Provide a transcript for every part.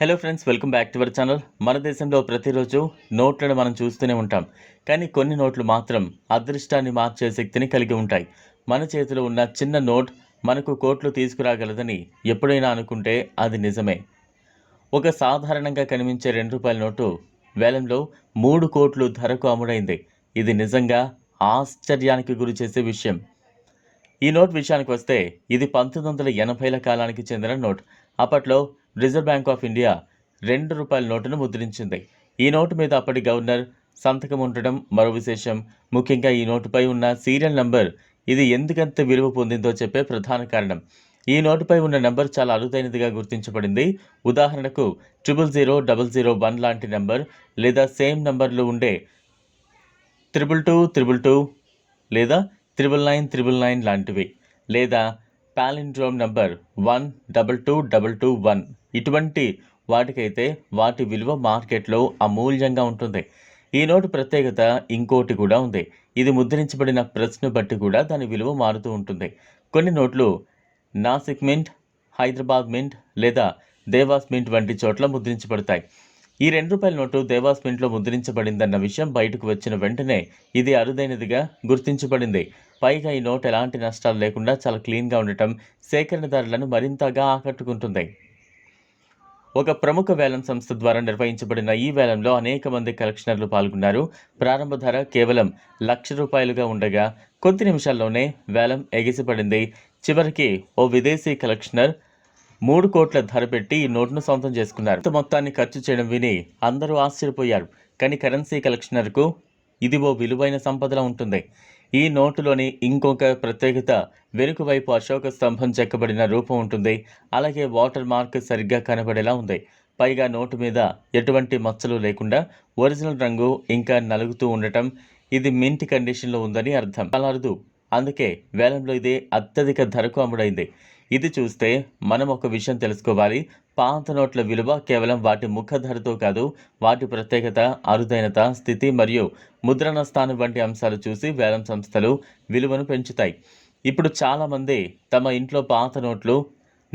Hello friends welcome back to our channel మన దేశంలో ప్రతిరోజు నోట్లను మనం చూస్తూనే ఉంటాం. కానీ కొన్ని నోట్లు మాత్రం అదృష్టాన్ని మార్చే శక్తిని కలిగి ఉంటాయి. మన చేతిలో ఉన్న చిన్న నోట్ మనకు కోట్లు తీసుకురాగలదని ఎప్పుడైనా అనుకుంటే అది నిజమే. ఒక సాధారణంగా కనిపించే రెండు రూపాయల నోటు వేలంలో మూడు కోట్లు ధరకు అమ్ముడైంది. ఇది నిజంగా ఆశ్చర్యానికి గురి చేసే విషయం. ఈ నోట్ విషయానికి వస్తే ఇది పంతొమ్మిది వందల ఎనభైల కాలానికి చెందిన నోట్. అప్పట్లో రిజర్వ్ బ్యాంక్ ఆఫ్ ఇండియా రెండు రూపాయల నోటును ముద్రించింది. ఈ నోటు మీద అప్పటి గవర్నర్ సంతకం ఉండడం మరో విశేషం. ముఖ్యంగా ఈ నోటుపై ఉన్న సీరియల్ నంబర్ ఇది ఎందుకంత విలువ పొందిందో చెప్పే ప్రధాన కారణం. ఈ నోటుపై ఉన్న నెంబర్ చాలా అరుదైనదిగా గుర్తించబడింది. ఉదాహరణకు triple zero double zero one లాంటి నెంబర్ లేదా సేమ్ నెంబర్లు ఉండే త్రిబుల్ టూ త్రిబుల్ టూ లేదా త్రిబుల్ నైన్ త్రిబుల్ నైన్ లాంటివి లేదా palindrome number one double two double two one. ఇటువంటి వాటికైతే వాటి విలువ మార్కెట్లో అమూల్యంగా ఉంటుంది. ఈ నోటు ప్రత్యేకత ఇంకోటి కూడా ఉంది. ఇది ముద్రించబడిన ప్రశ్న బట్టి కూడా దాని విలువ మారుతూ ఉంటుంది. కొన్ని నోట్లు నాసిక్ మింట్ హైదరాబాద్ మింట్ లేదా దేవాస్ మింట్ వంటి చోట్ల ముద్రించబడతాయి. ఈ రెండు రూపాయల నోటు దేవాస్ మింట్లో ముద్రించబడిందన్న విషయం బయటకు వచ్చిన వెంటనే ఇది అరుదైనదిగా గుర్తించబడింది. పైగా ఈ నోట్ ఎలాంటి నష్టాలు లేకుండా చాలా క్లీన్గా ఉండటం సేకరణదారులను మరింతగా ఆకట్టుకుంటుంది. ఒక ప్రముఖ వేలం సంస్థ ద్వారా నిర్వహించబడిన ఈ వేలంలో అనేక మంది కలెక్షనర్లు పాల్గొన్నారు. ప్రారంభ ధర కేవలం లక్ష రూపాయలుగా ఉండగా కొద్ది నిమిషాల్లోనే వేలం ఎగిసిపడింది. చివరికి ఓ విదేశీ కలెక్షనర్ మూడు కోట్ల ధర పెట్టి ఈ నోట్ను సొంతం చేసుకున్నారు. మొత్తాన్ని ఖర్చు చేయడం విని అందరూ ఆశ్చర్యపోయారు. కానీ కరెన్సీ కలెక్షనర్కు ఇది ఓ విలువైన సంపదలా ఉంటుంది. ఈ నోటులోని ఇంకొక ప్రత్యేకత వెనుక వైపు అశోక స్తంభం చెక్కబడిన రూపం ఉంటుంది. అలాగే వాటర్ మార్క్ సరిగ్గా కనబడేలా ఉంది. పైగా నోటు మీద ఎటువంటి మచ్చలు లేకుండా ఒరిజినల్ రంగు ఇంకా నలుగుతూ ఉండటం ఇది మింట్ కండిషన్లో ఉందని అర్థం. చాలా అరుదు. అందుకే వేలంలో ఇది అత్యధిక ధరకు అమ్ముడైంది. ఇది చూస్తే మనం ఒక విషయం తెలుసుకోవాలి. పాత నోట్ల విలువ కేవలం వాటి ముఖధరతో కాదు వాటి ప్రత్యేకత అరుదైనత స్థితి మరియు ముద్రణ స్థానం వంటి అంశాలు చూసి వేలం సంస్థలు విలువను పెంచుతాయి. ఇప్పుడు చాలామంది తమ ఇంట్లో పాత నోట్లు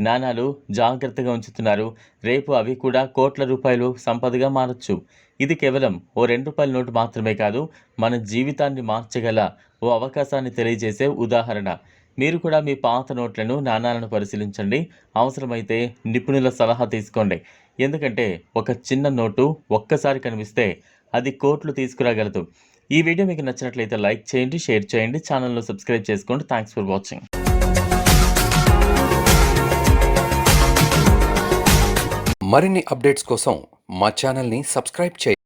నాణాలు జాగ్రత్తగా ఉంచుతున్నారు. రేపు అవి కూడా కోట్ల రూపాయలు సంపదగా మారచ్చు. ఇది కేవలం ఓ రెండు రూపాయల నోటు మాత్రమే కాదు మన జీవితాన్ని మార్చగల ఓ అవకాశాన్ని తెలియజేసే ఉదాహరణ. మీరు కూడా మీ పాత నోట్లను నాణాలను పరిశీలించండి. అవసరమైతే నిపుణుల సలహా తీసుకోండి. ఎందుకంటే ఒక చిన్న నోటు ఒక్కసారి కనిపిస్తే అది కోట్లు తీసుకురాగలదు. ఈ వీడియో మీకు నచ్చినట్లయితే లైక్ చేయండి షేర్ చేయండి ఛానల్లో సబ్స్క్రైబ్ చేసుకోండి. Thanks for watching. మరిన్ని అప్డేట్స్ కోసం మా ఛానల్ని సబ్స్క్రైబ్ చేయండి.